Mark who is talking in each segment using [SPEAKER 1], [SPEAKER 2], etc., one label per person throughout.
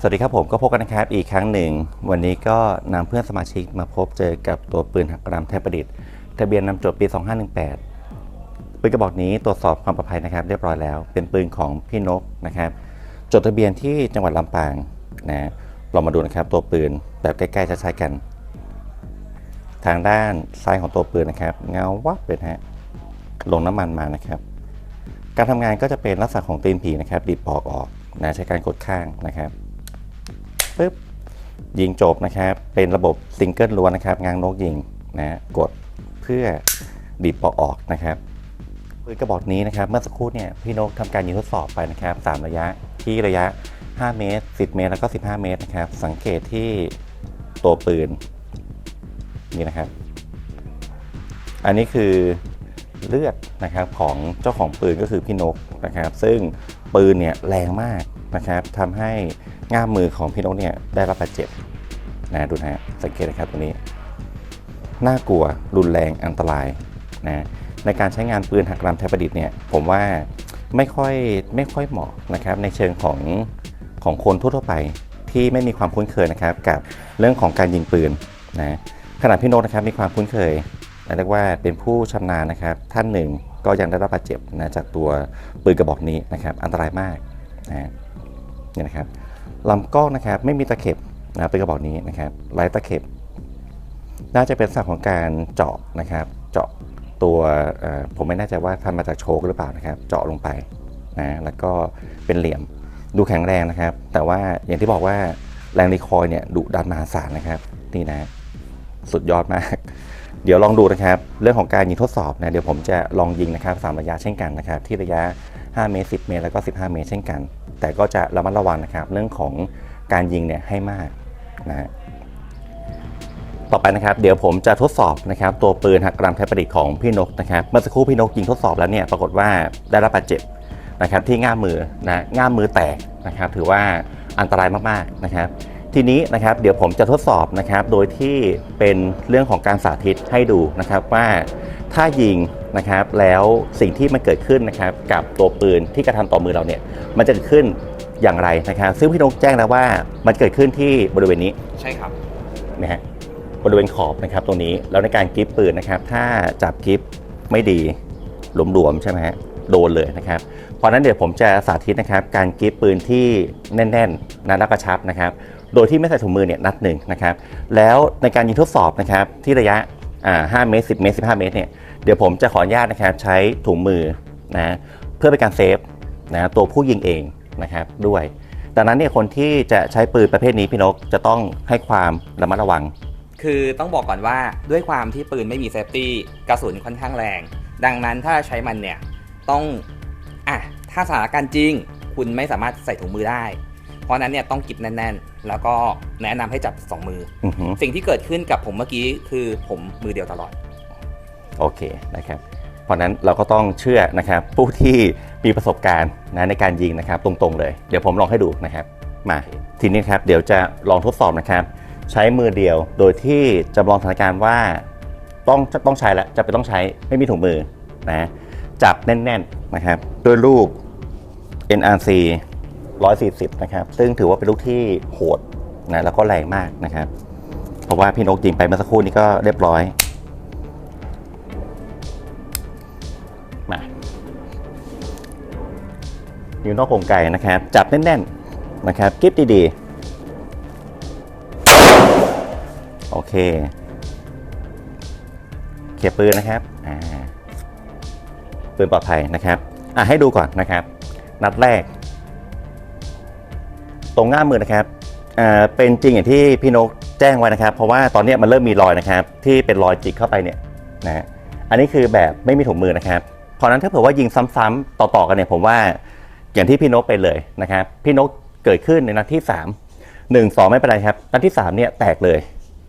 [SPEAKER 1] สวัสดีครับผมก็พบกันนะครับอีกครั้งหนึ่ง วันนี้ก็นำเพื่อนสมาชิกมาพบเจอกับตัวปืนหักกรัมไทยประดิษฐ์ทะเบียนนำจดปี 2518 ปืนกระบอกนี้ตรวจสอบความปลอดภัยนะครับ เรียบร้อยแล้ว เป็นปืนของพี่นกนะครับ จดทะเบียนที่จังหวัดลำปางนะเรามาดูนะครับตัวปืนแบบใกล้ๆชัดๆกัน ทางด้านซ้ายของตัวปืนนะครับ เงาวับเลยนฮะลงน้ำมันมานะครับ การทำงานก็จะเป็นลักษณะของตีนผีนะครับดีดปอกออกนะใช้การกดข้างนะครับ ปึ๊บยิงจบนะครับ เป็นระบบซิงเกิลล้วนนะครับ งางนกยิงนะกดเพื่อดีดปอกออกนะครับปืนกระบอกนี้นะครับ เมื่อสักครู่เนี่ยพี่นกทำการยิงทดสอบไปนะครับสามระยะที่ระยะ 5 เมตร 10 เมตร แล้วก็ 15 เมตรนะครับ สังเกตที่ตัวปืนนี่นะครับ อันนี้คือเลือดนะครับของเจ้าของปืนก็คือพี่นกนะครับ ซึ่งปืนเนี่ยแรงมากนะครับทำให้ ง่ามมือของพี่นกเนี่ยได้รับบาดเจ็บนะดูนะฮะสังเกตนะครับตัวนี้ น่ากลัวรุนแรงอันตรายนะในการใช้งานปืนหักลำไทยประดิษฐ์เนี่ยผมว่าไม่ค่อยไม่ค่อยเหมาะนะครับในเชิงของของคนทั่วไปที่ไม่มีความคุ้นเคยนะครับกับเรื่องของการยิงปืนนะขณะพี่นตนะครับมีความคุ้นเคยเรียกว่าเป็นผู้ชำนาญนะครับท่านหนึ่งก็ยังได้รับบาดเจ็บนะจากตัวปืนกระบอกนี้นะครับอันตรายมากนะนี่นะครับ ลำกล้องนะครับไม่มีตะเข็บนะเปืนกระบอกนี้นะครับไร้ตะเข็บ น่าจะเป็นสักของการเจาะนะครับ เจาะตัวผมไม่แน่ใจว่าทำมาจากโชคหรือเปล่านะครับ เจาะลงไปนะแล้วก็เป็นเหลี่ยมดูแข็งแรงนะครับ แต่ว่าอย่างที่บอกว่าแรงรีคอยเนี่ยดุดันมหาศาลนะครับนี่นะสุดยอดมาก เดี๋ยวลองดูนะครับ เรื่องของการยิงทดสอบนะเดี๋ยวผมจะลองยิงนะครับสามระยะเช่นกันนะครับ ที่ระยะ 5 เมตร 10 เมตร แล้วก็ 15 เมตร เช่นกัน แต่ก็จะระมัดระวังนะครับ เรื่องของการยิงเนี่ยให้มากนะฮะต่อไปนะครับเดี๋ยวผมจะทดสอบนะครับตัวปืนหักกรัมไทยประดิษฐ์ของพี่นกนะครับเมื่อสักครู่พี่นกยิงทดสอบแล้วเนี่ยปรากฏว่าได้รับบาดเจ็บนะครับที่ง่ามมือนะง่ามมือแตกนะครับถือว่าอันตรายมากๆนะครับทีนี้นะครับเดี๋ยวผมจะทดสอบนะครับโดยที่เป็นเรื่องของการสาธิตให้ดูนะครับว่าถ้ายิง นะครับแล้วสิ่งที่มันเกิดขึ้นนะครับกับตัวปืนที่กระทำต่อมือเราเนี่ยมันจะเกิดขึ้นอย่างไรนะครับ ซึ่งพี่นกแจ้งแล้วว่ามันเกิดขึ้นที่บริเวณนี้
[SPEAKER 2] ใช่ครับ
[SPEAKER 1] นะฮะบริเวณขอบนะครับตรงนี้แล้วในการกริปปืนนะครับ ถ้าจับกริปไม่ดีหลวมๆใช่ไหมฮะโดนเลยนะครับเพราะฉะนั้นเดี๋ยวผมจะสาธิตนะครับ การกริปปืนที่แน่นๆนะและกระชับนะครับ โดยที่ไม่ใส่ถุงมือเนี่ยนัดหนึ่งนะครับ แล้วในการยิงทดสอบนะครับที่ระยะ อ่า5เมตร10เมตร15เมตรเนี่ยเดี๋ยวผมจะขออนุญาตนะครับใช้ถุงมือนะเพื่อเป็นการเซฟนะตัวผู้ยิงเองนะครับด้วยดังนั้นเนี่ยคนที่จะใช้ปืนประเภทนี้พี่นกจะต้องให้ความระมัดระวัง
[SPEAKER 2] คือต้องบอกก่อนว่าด้วยความที่ปืนไม่มีเซฟตี้กระสุนค่อนข้างแรง ดังนั้นถ้าใช้มันเนี่ยต้องอะถ้าสถานการณ์จริง คุณไม่สามารถใส่ถุงมือได้ เพราะฉะนั้นเนี่ยต้องกิบแน่นๆ แล้วก็แนะนำให้จับสองมือ
[SPEAKER 1] อือหือ
[SPEAKER 2] สิ่งที่เกิดขึ้นกับผมเมื่อกี้คือผมมือเดียวตลอด
[SPEAKER 1] โอเคนะครับเพราะฉะนั้นเราก็ต้องเชื่อนะครับผู้ที่มีประสบการณ์นะในการยิงนะครับตรงๆเลย เดี๋ยวผมลองให้ดูนะครับมาทีนี้ครับเดี๋ยวจะลองทดสอบนะครับ ใช้มือเดียวโดยที่จำลองสถานการณ์ว่าต้องต้องใช้แล้วจะไปนต้องใช้ไม่มีถุงมือนะจับแน่นๆนะครับด้วยลูก NRC 140 นะครับ ซึ่งถือว่าเป็นลูกที่โหดนะแล้วก็แรงมากนะครับ เพราะว่าพี่นกยิงไปเมื่อสักครู่นี้ก็เรียบร้อยมานิ้วนอกกรงไก่นะครับ จับแน่นๆนะครับกริปดีๆ โอเค เขียปืนนะครับอ่าปืนปลอดภัยนะครับอะให้ดูก่อนนะครับ นัดแรก ตรงง่ามมือนะครับเป็นจริงอย่างที่พี่นกแจ้งไว้นะครับ เพราะว่าตอนนี้มันเริ่มมีรอยนะครับ ที่เป็นรอยจิกเข้าไปเนี่ยนะอันนี้คือแบบไม่มีถุงมือนะครับเพราะนั้นถ้าเผื่อว่ายิงซ้ำๆต่อๆกันเนี่ยผมว่าอย่างที่พี่นกไปเลยนะครับ พี่นกเกิดขึ้นในนัดที่ 3 1 2 ไม่เป็นไรครับ นัดที่ 3 เนี่ยแตกเลย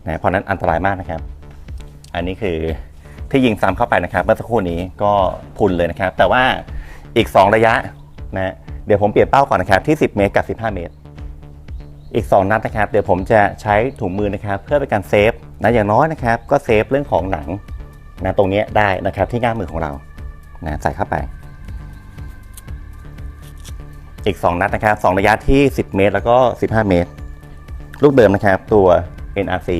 [SPEAKER 1] นะเพราะนั้นอันตรายมากนะครับ อันนี้คือที่ยิงซ้ำเข้าไปนะครับเมื่อสักครู่นี้ก็พุนเลยนะครับ แต่ว่าอีก 2 ระยะนะเดี๋ยวผมเปลี่ยนเป้าก่อนนะครับที่ 10 เมตรกับ 15 เมตร อีก 2 นัดนะครับ เดี๋ยวผมจะใช้ถุงมือนะครับ เพื่อเป็นการเซฟนะอย่างน้อยนะครับ ก็เซฟเรื่องของหนังนะตรงนี้ได้นะครับที่ง่ามมือของเรานะใส่เข้าไป อีก 2 นัดนะครับ 2 ระยะที่ 10 เมตร แล้วก็ 15 เมตร ลูกเดิมนะครับตัว NRC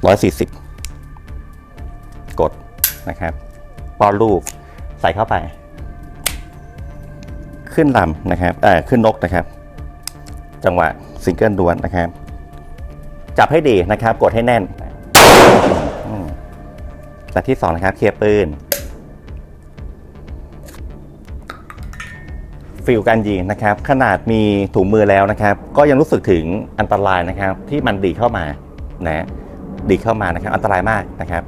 [SPEAKER 1] 140 กดนะครับป้อนลูกใส่เข้าไป ขึ้นลำนะครับเอ่อขึ้นนกนะครับ จังหวะซิงเกิลดวนนะครับ จับให้ดีนะครับ กดให้แน่นแต่ที่สองนะครับ เคลียร์ปืนฟิลการยิงนะครับ ขนาดมีถุงมือแล้วนะครับ ก็ยังรู้สึกถึงอันตรายนะครับ ที่มันดีเข้ามานะดีเข้ามานะครับ อันตรายมากนะครับ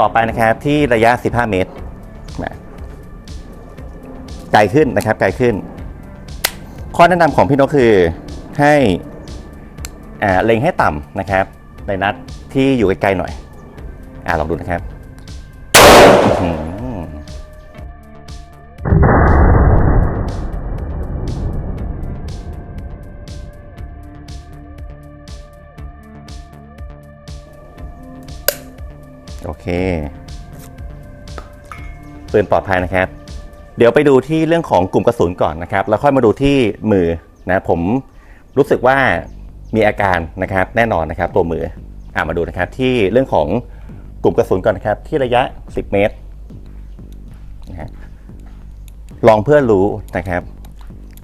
[SPEAKER 1] ต่อไปนะครับที่ระยะ 15 เมตรนะไกลขึ้นนะครับไกลขึ้น ข้อแนะนำของพี่นกคือ ให้เล็งให้ต่ำนะครับ ในนัดที่อยู่ไกลๆหน่อยอ่าลองดูนะครับโอเคปืนปลอดภัยนะครับ เดี๋ยวไปดูที่เรื่องของกลุ่มกระสุนก่อนนะครับ แล้วค่อยมาดูที่มือนะผม รู้สึกว่ามีอาการนะครับแน่นอนนะครับตัวมืออ่ามาดูนะครับที่เรื่องของกลุ่มกระสุนก่อนนะครับที่ระยะ 10 เมตรนะฮะลองเพื่อรู้นะครับ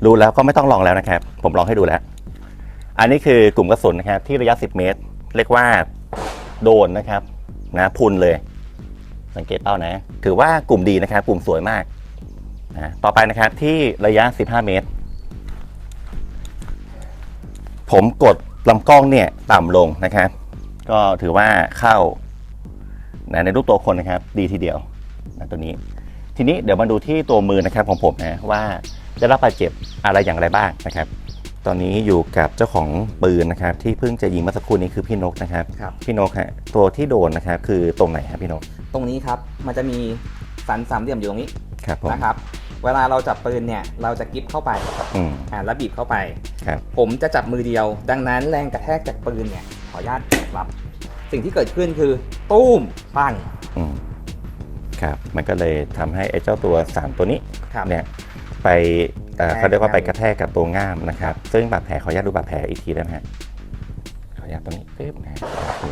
[SPEAKER 1] รู้แล้วก็ไม่ต้องลองแล้วนะครับ ผมลองให้ดูแล้ว อันนี้คือกลุ่มกระสุนนะครับที่ระยะ 10 เมตร เรียกว่าโดนนะครับนะพุนเลย สังเกตเป้านะ ถือว่ากลุ่มดีนะครับ กลุ่มสวยมากนะต่อไปนะครับที่ระยะ 15 เมตร ผมกดลำกล้องเนี่ยต่ำลงนะครับ ก็ถือว่าเข้านะในรูปตัวคนนะครับ ดีทีเดียวนะตัวนี้ ทีนี้เดี๋ยวมาดูที่ตัวมือนะครับของผมนะว่าได้รับบาดเจ็บอะไรอย่างไรบ้างนะครับ ตอนนี้อยู่กับเจ้าของปืนนะครับ ที่เพิ่งจะยิงเมื่อสักครู่นี้คือพี่นกนะครับ
[SPEAKER 2] ครับ
[SPEAKER 1] พี่นกฮะตัวที่โดนนะครับคือตรงไหนครับพี่นก
[SPEAKER 2] ตรงนี้ครับ มันจะมีสันสามเหลี่ยมอยู่ตรงนี้
[SPEAKER 1] ครับผม
[SPEAKER 2] นะครับ เวลาเราจับปืนเนี่ยเราจะกิฟเข้าไป
[SPEAKER 1] อืม
[SPEAKER 2] อ่าแล้วบีบเข้าไป
[SPEAKER 1] ครับ
[SPEAKER 2] ผมจะจับมือเดียว ดังนั้นแรงกระแทกจากปืนเนี่ยขออนุญาตรับ สิ่งที่เกิดขึ้นคือตุ้มปัง
[SPEAKER 1] อืมครับมันก็เลยทำให้ไอ้เจ้าตัวสารตัวนี้
[SPEAKER 2] ครับ
[SPEAKER 1] เนี่ยไปเอ่อ
[SPEAKER 2] แทก
[SPEAKER 1] เขาเรียกว่าไปกระแทกกับตัวง่ามนะครับ ซึ่งบาดแผลขออนุญาตดูบาดแผลอีกทีได้ไหมฮะขออนุญาตตรงนี้ปึ๊บนะฮะโอเค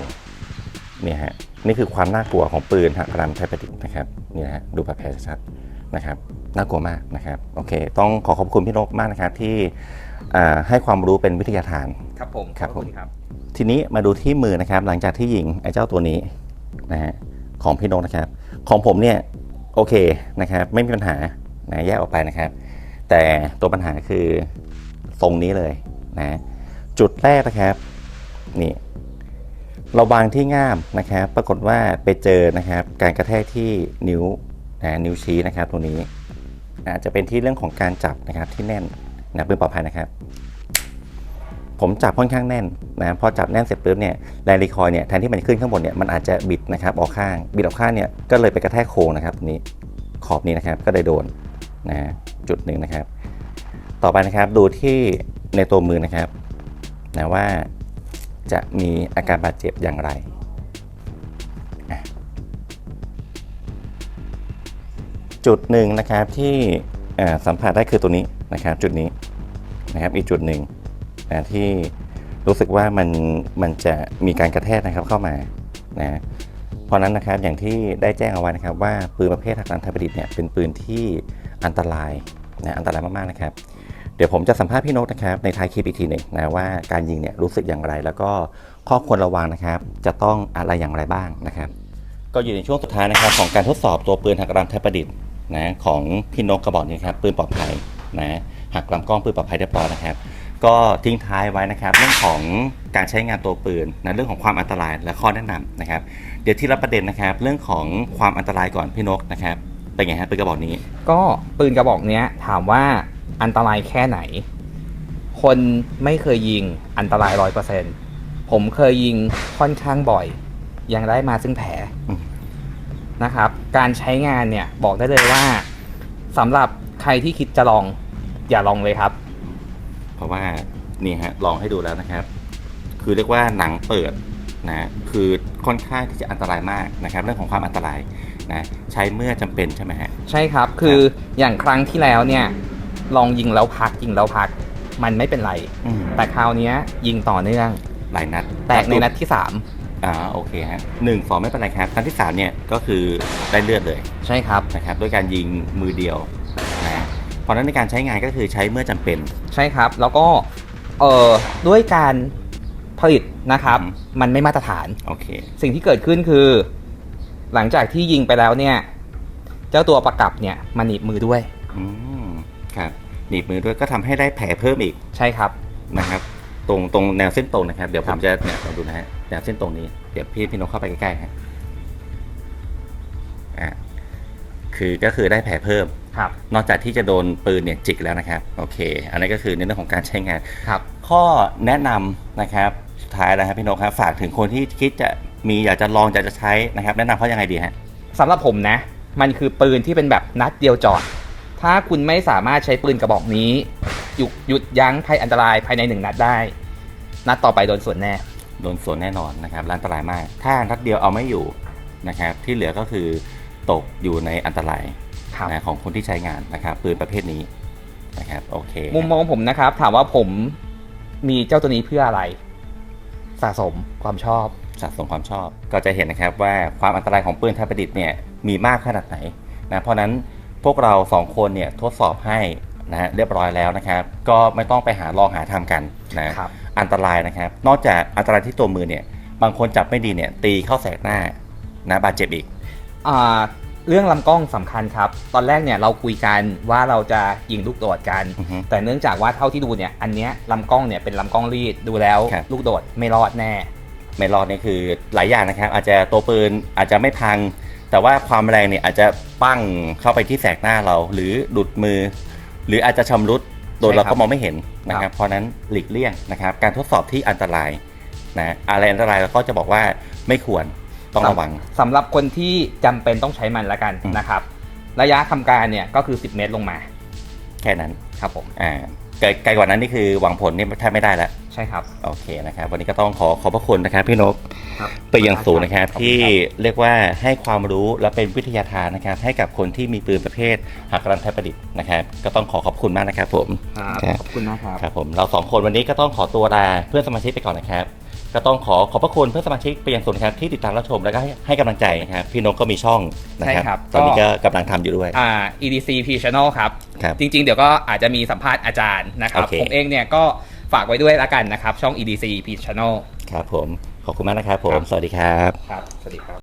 [SPEAKER 1] เนี่ยฮะนี่คือความน่ากลัวของปืนหักกรัมไทยประดิษฐ์นะครับนี่นะฮะดูบาดแผลชัดๆ นะครับน่ากลัวมากนะครับโอเค ต้องขอขอบคุณพี่นกมากนะครับที่อ่าให้ความรู้เป็นวิทยาทาน
[SPEAKER 2] ครับผม
[SPEAKER 1] ครับ
[SPEAKER 2] ขอณ
[SPEAKER 1] ผม
[SPEAKER 2] ครับ
[SPEAKER 1] ทีนี้มาดูที่มือนะครับ หลังจากที่ยิงไอ้เจ้าตัวนี้นะฮะของพี่นกนะครับ ของผมเนี่ยโอเคนะครับไม่มีปัญหานะแยกออกไปนะครับ แต่ตัวปัญหาคือทรงนี้เลยนะจุดแรกนะครับนี่เราวางที่ง่ามนะครับ ปรากฏว่าไปเจอนะครับ การกระแทกที่นิ้ว นะนิ้วชี้นะครับตรงนี้อาจจะเป็นที่เรื่องของการจับนะครับที่แน่นนะเพื่อปลอดภัยนะครับ ผมจับค่อนข้างแน่นนะพอจับแน่นเสร็จปุ๊บเนี่ยแรงรีคอยเนี่ยแทนที่มันจะขึ้นข้างบนเนี่ยมันอาจจะบิดนะครับออกข้างบิดออกข้างเนี่ยก็เลยไปกระแทกโค้งนะครับนี้ขอบนี้นะครับก็เลยโดนนะจุดหนึ่งนะครับ ต่อไปนะครับดูที่ในตัวมือนะครับนะว่าจะมีอาการบาดเจ็บอย่างไร จุดหนึ่งนะครับที่สัมผัสได้คือตัวนี้นะครับจุดนี้นะครับอีกจุดหนึ่งนะที่รู้สึกว่ามันมันจะมีการกระแทกนะครับเข้ามานะเพราะนั้นนะครับอย่างที่ได้แจ้งเอาไว้นะครับว่าปืนประเภททางการไทยประดิษฐ์เนี่ยเป็นปืนที่อันตรายนะอันตรายมากๆนะครับ เดี๋ยวผมจะสัมภาษณ์พี่นกนะครับในท้ายคลิปอีกทีหนึ่งนะว่าการยิงเนี่ยรู้สึกอย่างไร แล้วก็ข้อควรระวังนะครับ จะต้องอะไรอย่างไรบ้างนะครับ ก็อยู่ในช่วงสุดท้ายนะครับของการทดสอบตัวปืนหักกรัมไทยประดิษฐ์ นะของพี่นกกระบอกนี้ครับปืนปลอดภัยนะหักลำกล้องปืนปลอดภัยเรียบร้อยนะครับ ก็ทิ้งท้ายไว้นะครับ เรื่องของการใช้งานตัวปืนนะเรื่องของความอันตรายและข้อแนะนำนะครับ เดี๋ยวที่รับประเด็นนะครับ เรื่องของความอันตรายก่อนพี่นกนะครับเป็นไงฮะปืนกระบอกนี้
[SPEAKER 2] ก็ปืนกระบอกเนี้ยถามว่าอันตรายแค่ไหน คนไม่เคยยิงอันตรายร้อยเปอร์เซ็นผมเคยยิงค่อนข้างบ่อย ยังได้มาซึ่งแผล
[SPEAKER 1] อืม
[SPEAKER 2] นะครับ การใช้งานเนี่ยบอกได้เลยว่าสำหรับใครที่คิดจะลองอย่าลองเลยครับ
[SPEAKER 1] เพราะว่านี่ฮะลองให้ดูแล้วนะครับ คือเรียกว่าหนังเปิดนะคือค่อนข้างที่จะอันตรายมากนะครับ เรื่องของความอันตรายนะใช้เมื่อจำเป็นใช่ไหมฮะ
[SPEAKER 2] ใช่ครับคืออย่างครั้งที่แล้วเนี่ยลองยิงแล้วพักยิงแล้วพัก มันไม่เป็นไร
[SPEAKER 1] อืม
[SPEAKER 2] แต่คราวเนี้ยยิงต่อเนื่อง
[SPEAKER 1] หลายนัด
[SPEAKER 2] แตกในนัดที่
[SPEAKER 1] อ่าโอเคฮะหนึ่งสองไม่เป็นไรครับนัดที่สามเนี่ยก็คือได้เลือดเลย
[SPEAKER 2] 3ใช่ครับ
[SPEAKER 1] นะครับด้วยการยิงมือเดียวนะเพราะฉะนั้นในการใช้งานก็คือใช้เมื่อจำเป็น
[SPEAKER 2] ใช่ครับ แล้วก็เอ่อด้วยการผลิตนะครับ
[SPEAKER 1] อืม
[SPEAKER 2] มันไม่มาตรฐาน
[SPEAKER 1] โอเค
[SPEAKER 2] สิ่งที่เกิดขึ้นคือ หลังจากที่ยิงไปแล้วเนี่ย เจ้าตัวประกับเนี่ยมันหนีบมือด้วย
[SPEAKER 1] อืมครับหนีบมือด้วยก็ทำให้ได้แผลเพิ่มอีก
[SPEAKER 2] ใช่ครับ
[SPEAKER 1] นะครับ ตรงตรงแนวเส้นตรงนะครับ เดี๋ยวผ
[SPEAKER 2] ครั
[SPEAKER 1] ม
[SPEAKER 2] บ
[SPEAKER 1] จะเนี่ยลองดูนะฮะ แนวเส้นตรงนี้เดี๋ยวพี่พี่นกเข้าไปใกล้ๆฮะอ่าคือก็คือได้แผลเพิ่ม
[SPEAKER 2] ครับ
[SPEAKER 1] นอกจากที่จะโดนปืนเนี่ยจิกแล้วนะครับ โอเค อันนี้นก็คือในเรื่องของการใช้งาน
[SPEAKER 2] ครับ
[SPEAKER 1] ข้อแนะนำนะครับสุดท้ายแล้วครับพี่นกครับฝากถึงคนที่คิดจะมีอยากจะลองอยากจะใช้นะครับ แนะนำเขายังไงดีฮะ
[SPEAKER 2] สำหรับผมนะ มันคือปืนที่เป็นแบบนัดเดียวจอด ถ้าคุณไม่สามารถใช้ปืนกระบอกนี้ หยุดหยุดยั้งภัยอันตรายภายในหนึ่งนัดได้ นัดต่อไปโดนส่วนแน่
[SPEAKER 1] โดนสวนแน่นอนนะครับและอันตรายมาก ถ้านัดเดียวเอาไม่อยู่นะครับที่เหลือก็คือตกอยู่ในอันตราย
[SPEAKER 2] ครับ
[SPEAKER 1] นะของคนที่ใช้งานนะครับปืนประเภทนี้นะครับโอเค
[SPEAKER 2] มุมมองผมนะครับ ถามว่าผมมีเจ้าตัวนี้เพื่ออะไร สะสมความชอบ
[SPEAKER 1] สะสมความชอบ ก็จะเห็นนะครับว่าความอันตรายของปืนไทยประดิษฐ์เนี่ยมีมากขนาดไหนนะเพราะฉะนั้นพวกเราสองคนเนี่ยทดสอบให้นะฮะเรียบร้อยแล้วนะครับ ก็ไม่ต้องไปหาลองหาทำกันนะครับ อันตรายนะครับ นอกจากอันตรายที่ตัวมือเนี่ย บางคนจับไม่ดีเนี่ย ตีเข้าแสกหน้านะบาดเจ็บอีก
[SPEAKER 2] อ่าเรื่องลำกล้องสำคัญครับ ตอนแรกเนี่ยเราคุยกันว่าเราจะยิงลูกโดดกัน
[SPEAKER 1] อือฮึ
[SPEAKER 2] แต่เนื่องจากว่าเท่าที่ดูเนี่ย อันเนี้ยลำกล้องเนี่ยเป็นลำกล้องรีดดูแล้ว
[SPEAKER 1] ครับ
[SPEAKER 2] ลูกโดดไม่รอดแน่
[SPEAKER 1] ไม่รอดนี่คือหลายอย่างนะครับ อาจจะตัวปืนอาจจะไม่พัง แต่ว่าความแรงเนี่ยอาจจะปั้งเข้าไปที่แสกหน้าเรา หรือดุดมือ หรืออาจจะชำรุดโดย
[SPEAKER 2] ใช่ครับ
[SPEAKER 1] เราก็มองไม่เห็นนะค
[SPEAKER 2] ครั
[SPEAKER 1] รับบเพราะฉะนั้นหลีกเลี่ยงนะครับ การทดสอบที่อันตรายนะอะไรอันตรายเราก็จะบอกว่าไม่ควรต้องระวัง
[SPEAKER 2] สำหรับคนที่จำเป็นต้องใช้มันละกัน
[SPEAKER 1] อืม
[SPEAKER 2] นะครับ ระยะทำการเนี่ยก็คือ 10 เมตรลงมา
[SPEAKER 1] แค่นั้น
[SPEAKER 2] ครับผม
[SPEAKER 1] อ่าไกลไกลกว่านั้นนี่คือหวังผลนี่แทบไม่ได้แล้ว
[SPEAKER 2] ใช่ครับ
[SPEAKER 1] โอเคนะครับ วันนี้ก็ต้องขอขอบพระคุณนะครับพี่นก
[SPEAKER 2] ครับ
[SPEAKER 1] ไปนอยังสูงนะครับ
[SPEAKER 2] ขอบคุณครับ
[SPEAKER 1] ที่เรียกว่าให้ความรู้และเป็นวิทยาทานนะครับให้กับคนที่มีปืนประเภทหักรันไทยประดิษฐ์นะครับ ก็ต้องขอขอบคุณมากนะครับผม ครับ
[SPEAKER 2] ขอบคุณนะครับ
[SPEAKER 1] ครับผมเราสองคนวันนี้ก็ต้องขอตัวลาเพื่อนสมาชิกไปก่อนนะครับ ก็ต้องขอขอบพระคุณเพื่อนสมาชิกไปยังส่วนนะครับที่ติดตามรับชมแล้วก็ให้ให้กำลังใจนะครับพี่นกก็มีช่องนะค
[SPEAKER 2] ใช่
[SPEAKER 1] รับ
[SPEAKER 2] ครับ
[SPEAKER 1] ตอนนี้
[SPEAKER 2] ก็
[SPEAKER 1] ก็กำลังทำอยู่ด้วย
[SPEAKER 2] อ่า EDC P Channel ครับ
[SPEAKER 1] ครับ
[SPEAKER 2] จริงๆ เดี๋ยวก็อาจจะมีสัมภาษณ์อาจารย์นะครับ
[SPEAKER 1] โอเค
[SPEAKER 2] ผมเองเนี่ยก็ ฝากไว้ด้วยละกันนะครับ ช่อง EDC P Channel
[SPEAKER 1] ครับผม ขอบคุณมากนะครับผม
[SPEAKER 2] ครับ
[SPEAKER 1] สวัสดีครับ
[SPEAKER 2] ครับ สวัสดีครับ